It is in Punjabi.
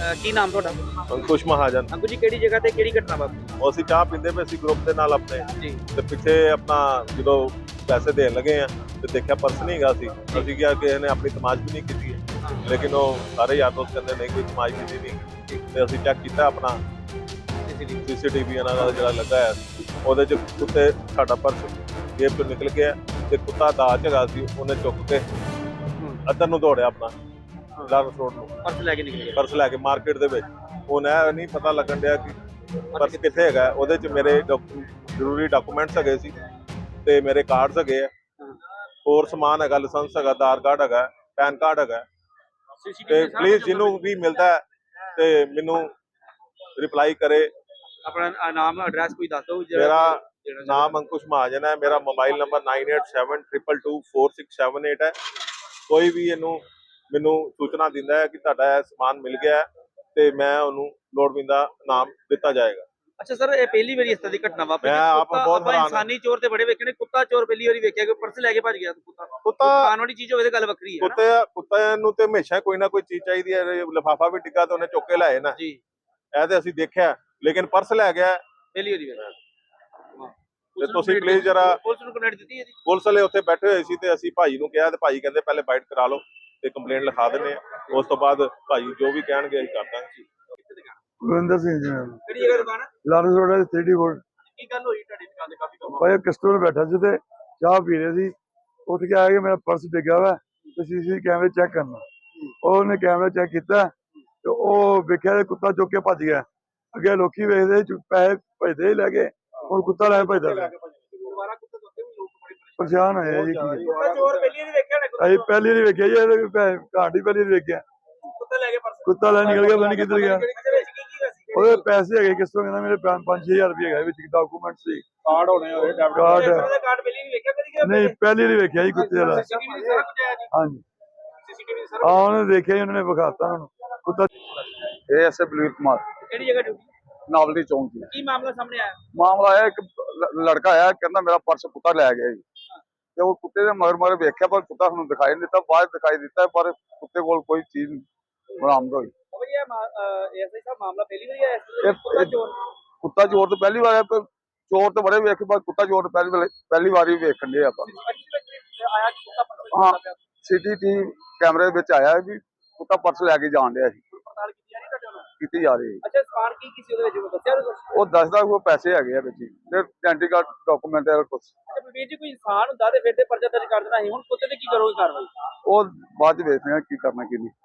ਅਹ ਕੀ ਨਾਮ ਤੁਹਾਡਾ? ਅੰਕੁਸ਼ ਮਹਾਜਨ। ਅੰਕੂ ਜੀ ਕਿਹੜੀ ਜਗ੍ਹਾ ਤੇ ਕਿਹੜੀ ਘਟਨਾ ਵਾਪਰੀ? ਉਹ ਅਸੀਂ ਚਾਹ ਪੀਂਦੇ ਪਏ ਸੀ ਗਰੁੱਪ ਦੇ ਨਾਲ ਆਪਣੇ। ਜੀ। ਤੇ ਪਿੱਛੇ ਆਪਣਾ ਜਦੋਂ ਪੈਸੇ ਦੇਣ ਲੱਗੇ ਆ ਤੇ ਦੇਖਿਆ ਪਰਸ ਨਹੀਂ ਹੈਗਾ ਸੀ। ਅਸੀਂ ਕਿਹਾ ਕਿ ਇਹਨੇ ਆਪਣੀ ਤਮਾਸ਼ ਵੀ ਨਹੀਂ ਕੀਤੀ ਹੈ। ਲੇਕਿਨ ਉਹ ਸਾਰੇ ਯਾਰ ਦੋਸਤ ਕਹਿੰਦੇ ਨਹੀਂ ਕੋਈ ਤਮਾਸ਼ ਕੀਤੀ ਨਹੀਂ। ਤੇ ਅਸੀਂ ਚੈੱਕ ਕੀਤਾ ਆਪਣਾ ਸੀਸੀਟੀਵੀ। ਸੀਸੀਟੀਵੀ ਇਹਨਾਂ ਦਾ ਜਿਹੜਾ ਲੱਗਾ ਹੈ ਉਹਦੇ ਚ ਕੁੱਤੇ ਸਾਡਾ ਪਰਸ ਜੇਬ ਤੋਂ ਨਿਕਲ ਗਿਆ ਤੇ ਕੁੱਤਾ ਦਾਜ ਹੈਗਾ ਸੀ ਉਹਨੇ ਚੁੱਕ ਕੇ ਅੱਧਰ ਨੂੰ ਦੌੜਿਆ ਆਪਣਾ। ਲਾਰੈਂਸ ਰੋਡ ਨੂੰ ਪਰਸ ਲੈ ਕੇ ਨਿਕਲ। ਗਿਆ ਪਰਸ ਲੈ ਕੇ ਮਾਰਕੀਟ ਦੇ ਵਿੱਚ। ਹੁਣ ਇਹ ਨਹੀਂ ਪਤਾ ਲੱਗਣ ਡਿਆ ਕਿ ਪਰਸ ਕਿੱਥੇ ਹੈਗਾ। ਉਹਦੇ ਚ ਮੇਰੇ ਜ਼ਰੂਰੀ ਡਾਕੂਮੈਂਟਸ ਹੈਗੇ ਸੀ ਤੇ ਮੇਰੇ ਕਾਰਡਸ ਹੈਗੇ ਆ। ਹੋਰ ਸਮਾਨ ਹੈਗਾ ਲਾਇਸੈਂਸ ਹੈਗਾ ਆਧਾਰ ਕਾਰਡ ਹੈਗਾ ਪੈਨ ਕਾਰਡ ਹੈਗਾ। ਤੇ ਪਲੀਜ਼ ਜਿਹਨੂੰ ਵੀ ਮਿਲਦਾ ਤੇ ਮੈਨੂੰ ਰਿਪਲਾਈ ਕਰੇ। ਆਪਣਾ ਨਾਮ ਐਡਰੈਸ ਕੋਈ ਦੱਸ ਦਿਓ ਮੇਰਾ ਨਾਮ ਅੰਕੁਸ਼ ਮਹਾਜਨ ਹੈ। ਮੇਰਾ ਮੋਬਾਈਲ ਨੰਬਰ 9872224678 ਹੈ। ਕੋਈ ਵੀ ਇਹਨੂੰ ਮੈਨੂੰ ਸੂਚਨਾ ਦਿੰਦਾ ਹੈ ਕਿ ਤੁਹਾਡਾ ਇਹ ਸਮਾਨ ਮਿਲ ਗਿਆ ਹੈ ਤੇ ਮੈਂ ਉਹਨੂੰ ਲੋੜਵਿੰਦਾ ਨਾਮ ਦਿੱਤਾ ਜਾਏਗਾ। ਅੱਛਾ ਸਰ ਇਹ ਪਹਿਲੀ ਵਾਰੀ ਇਸ ਤਰ੍ਹਾਂ ਦੀ ਘਟਨਾ ਵਾਪਰੀ ਮੈਂ ਆਪ ਕੁੱਤਾ- ਬਹੁਤ ਆਪਾਂ ਹੈਰਾਨ ਹਾਂ। ਇਨਸਾਨੀ ਚੋਰ ਤੇ ਬੜੇ ਵੇਖੇ ਨੇ। ਕੁੱਤਾ ਚੋਰ ਪਹਿਲੀ ਵਾਰੀ ਵੇਖਿਆ ਕਿ ਪਰਸ ਲੈ ਕੇ ਭੱਜ ਗਿਆ ਕੁੱਤਾ। ਕੁੱਤਾ ਵਾਲੀ ਚੀਜ਼ ਹੋਵੇ ਤੇ ਗੱਲ ਵੱਖਰੀ ਹੈ ਨਾ। ਕੁੱਤੇ ਕੁੱਤੇ ਨੂੰ ਤੇ ਹਮੇਸ਼ਾ ਕੋਈ ਨਾ ਕੋਈ ਚੀਜ਼ ਚਾਹੀਦੀ ਹੈ। ਲਿਫਾਫਾ ਵੀ ਟਿੱਕਾ ਤੇ ਉਹਨੇ ਚੁੱਕ ਕੇ ਲਾਏ ਨਾ। ਜੀ। ਇਹ ਤੇ ਅਸੀਂ ਦੇਖਿਆ। ਲੇਕਿਨ ਪਰਸ ਲੈ ਗਿਆ। ਪਹਿਲੀ ਵਾਰੀ ਵੇਖਿਆ। ਤੇ ਤੁਸੀਂ please ਜਰਾ- ਪੁਲਿਸ ਨੂੰ ਕੰਪਲੇਂਟ ਦਿੱਤੀ ਹੈ ਜੀ। ਪੁਲਿਸ ਵਾਲੇ ਉੱਥੇ ਬੈਠੇ ਹੋਏ ਸੀ ਤੇ ਅਸੀਂ ਭਾਈ ਨੂੰ ਕਿਹਾ ਤੇ ਭਾਈ ਕਹਿੰਦੇ ਪਹਿਲੇ ਬਾਈਟ ਕਰਾ ਲਓ। ਤੇ ਕੰਪਲੇਂਟ ਲਿਖਾ ਦਿੰਦੇ ਆ। ਉਸ ਤੋਂ ਬਾਅਦ ਭਾਈ ਜੋ ਵੀ ਕਹਿਣਗੇ ਅਸੀਂ ਕਰ ਦਾਂਗੇ ਗੁਰਿੰਦਰ ਸਿੰਘ ਜੀ ਕਿਹੜੀ ਜਗ੍ਹਾ ਦੁਕਾਨ ਹੈ ਲਾਰੈਂਸ ਰੋਡ ਦੇ 3D ਬੋਰਡ ਕੀ ਗੱਲ ਹੋਈ ਤੁਹਾਡੀ ਦੁਕਾਨ ਤੇ? ਕਾਫੀ ਕੰਮ ਭਾਈ ਕਸਟਮਰ ਬੈਠਾ ਸੀ ਤੇ ਚਾਹ ਪੀ ਰਹੇ ਸੀ। ਉੱਠ ਕੇ ਆ ਕੇ ਮੇਰਾ ਪਰਸ ਡਿੱਗਾ ਵਾ ਤੇ ਸੀਸੀ ਕੈਮਰੇ ਚੈੱਕ ਕਰਨਾ। ਉਹਨੇ ਕੈਮਰਾ ਚੈੱਕ ਕੀਤਾ ਤੇ ਉਹ ਵੇਖਿਆ ਤੇ ਕੁੱਤਾ ਚੁੱਕ ਕੇ ਭੱਜ ਗਿਆ। ਅੱਗੇ ਲੋਕੀ ਵੇਖਦੇ ਪੈਸੇ ਭਜਦੇ ਲੈ ਗਏ ਹੁਣ ਕੁੱਤਾ ਲੈ ਭਜਦਾ ਪਰੇਸ਼ਾਨ ਹੋਏ ਆ ਜੀ। ਕੀ ਕੁੱਤਾ ਚੋਰ ਪਹਿਲੀ ਵਾਰੀ ਵੇਖਿਆ ਨਾ ਅਸੀਂ ਪਹਿਲੀ ਵਾਰੀ ਵੇਖਿਆ ਜੀ ਇਹਦੇ ਘਾਟ ਹੀ ਪਹਿਲੀ ਵਾਰੀ ਵੇਖਿਆ। ਕੁੱਤਾ ਲੈ ਕੇ ਪਰਸ ਕੁੱਤਾ ਲੈ ਨਿਕਲ ਗਿਆ ਪਤਾ ਨਹੀਂ ਕਿੱਧਰ ਗਿਆ। ਉਹਦੇ ਪੈਸੇ ਹੈਗੇ ਕਿਸ ਤੋਂ ਕਹਿੰਦਾ ਮੇਰੇ 5-6000 ਰੁਪਏ ਹੈਗਾ ਵਿੱਚ ਡਾਕੂਮੈਂਟ ਸੀ। ਕਾਰਡ ਹੋਣੇ ਹੋਏ ਕਾਰਡ। ਦਾ ਕਾਰਡ ਪਹਿਲੀ ਵਾਰੀ ਵੇਖਿਆ ਕਦੀ ਨਹੀਂ ਪਹਿਲੀ? ਵਾਰੀ ਵੇਖਿਆ ਜੀ ਕੁੱਤੇ ਦਾ ਹਾਂਜੀ। ਸੀਸੀਟੀਵੀ ਸਾਰਾ ਆ ਉਹਨੇ ਦੇਖਿਆ ਜੀ ਉਹਨਾਂ ਨੇ ਵਿਖਾਤਾ ਉਹਨੂੰ। ਕੁੱਤਾ ਇਹ ਐਸੇ ਬਲਵੀਰ ਕੁਮਾਰ। ਕਿਹੜੀ ਜਗ੍ਹਾ ਡਿਊਟੀ? ਨਾਵਲਟੀ ਚੌਂਕ ਦੀ ਕੀ ਮਾਮਲਾ ਸਾਹਮਣੇ ਆਇਆ? ਮਾਮਲਾ ਆਇਆ ਇੱਕ ਲੜਕਾ ਆਇਆ ਕਹਿੰਦਾ ਮੇਰਾ ਪਰਸ ਕੁੱਤਾ ਲੈ ਗਿਆ ਜੀ। ਤੇ ਉਹ ਕੁੱਤੇ ਦੇ ਮਗਰ ਮਗਰ ਵੇਖਿਆ ਪਰ ਕੁੱਤਾ ਸਾਨੂੰ ਦਿਖਾਈ ਨਹੀਂ ਦਿੱਤਾ ਬਾਅਦ ਦਿਖਾਈ ਦਿੱਤਾ ਪਰ ਕੁੱਤੇ ਕੋਲ ਕੋਈ ਚੀਜ਼ ਬਰਾਮਦ ਹੋਈ। ਉਹ ਇਹ ਐਸਆਈ ਸਾਹਿਬ ਮਾਮਲਾ ਪਹਿਲੀ ਵਾਰੀ ਆਇਆ ਕੁੱਤਾ ਚੋਰ? ਤੋਂ ਪਹਿਲੀ ਵਾਰ ਆਇਆ ਪਰ ਚੋਰ ਤੋਂ ਬੜੇ ਵੇਖੇ ਪਰ ਕੁੱਤਾ ਚੋਰ ਪਹਿਲੀ ਵਾਰ ਪਹਿਲੀ ਵਾਰੀ ਵੇਖਣ ਦੇ ਆਪਾਂ। ਹਾਂ। ਸੀਸੀਟੀਵੀ ਕੈਮਰੇ ਵਿੱਚ ਆਇਆ ਵੀ ਕੁੱਤਾ ਪਰਸ ਲੈ ਕੇ ਜਾਣ ਡਿਆ ਸੀ। ਕੀਤੀ ਜਾ ਰਹੀ ਹੈ ਅੱਛਾ ਸਮਾਨ ਕੀ ਕੀ ਸੀ ਉਹਦੇ ਵਿੱਚ? ਉਹ ਦੱਸਿਆ? ਉਹ ਦੱਸਦਾ ਉਹ ਪੈਸੇ ਹੈਗੇ ਆ ਵਿੱਚ ਤੇ ਆਇਡੈਂਟੀ ਕਾਰਡ ਡਾਕੂਮੈਂਟ ਹੈ ਕੁਛ। ਵੀਰ ਜੀ ਕੋਈ ਇਨਸਾਨ ਹੁੰਦਾ ਤੇ ਫਿਰ ਤੇ ਪਰਚਾ ਦਰਜ ਕਰ ਦੇਣਾ ਸੀ। ਹੁਣ ਕੁੱਤੇ ਤੇ ਕੀ ਕਰੋਗੇ ਕਾਰਵਾਈ? ਉਹ ਬਾਅਦ ਚ ਵੇਖਦੇ ਆ ਕੀ ਕਰਨਾ ਕੀ ਨਹੀਂ।